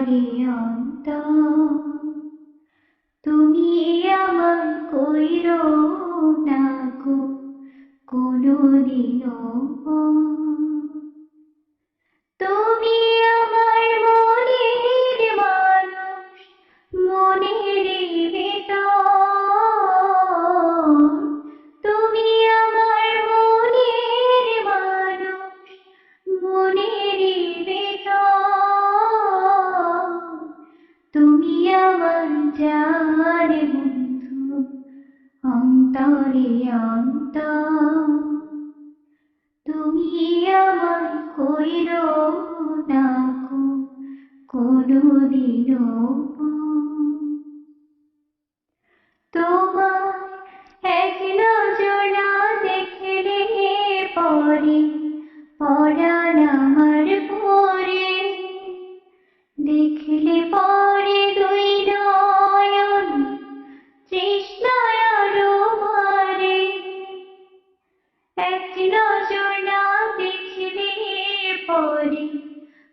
অন্তরে অন্তর তুমি আমার কইর না গো কোনদিনও। অন্তরে তুমি আমার কইর না গো কোনদিনও তোমার এক নজরা দেখলে পরে। দেখলে পরে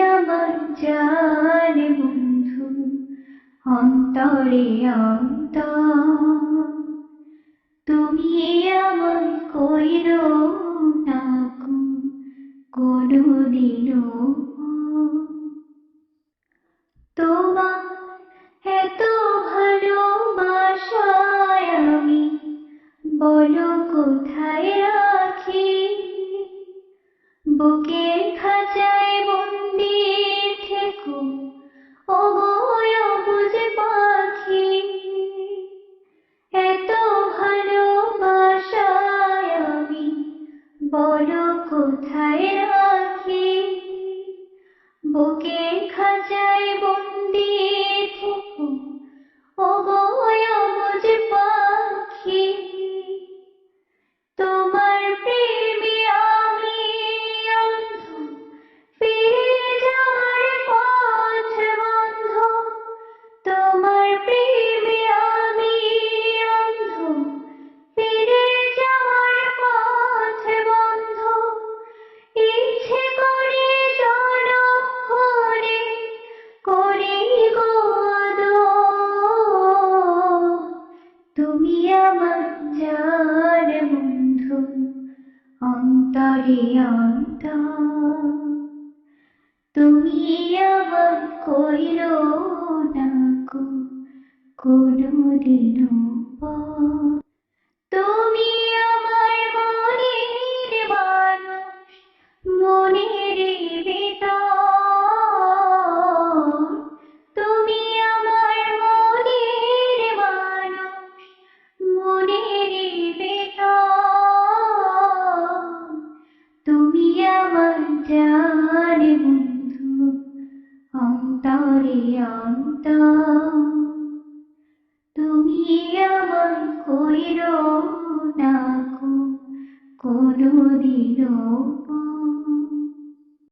আমার জান বন্ধু, অন্তরে অন্তর। তুমি আমার কইর না কোনদিনও। তোমার এত ভালোবাসায় আমি বলো কোথায় রাখি? বুকের খাঁচায় বলো কোথায় রাখি? বুকে জান বন্ধু অন্তরে অন্তর। তুমি আমার কইর না তুমি অন্তর তুমি আমার কইরো না কোনো কোনদিনও।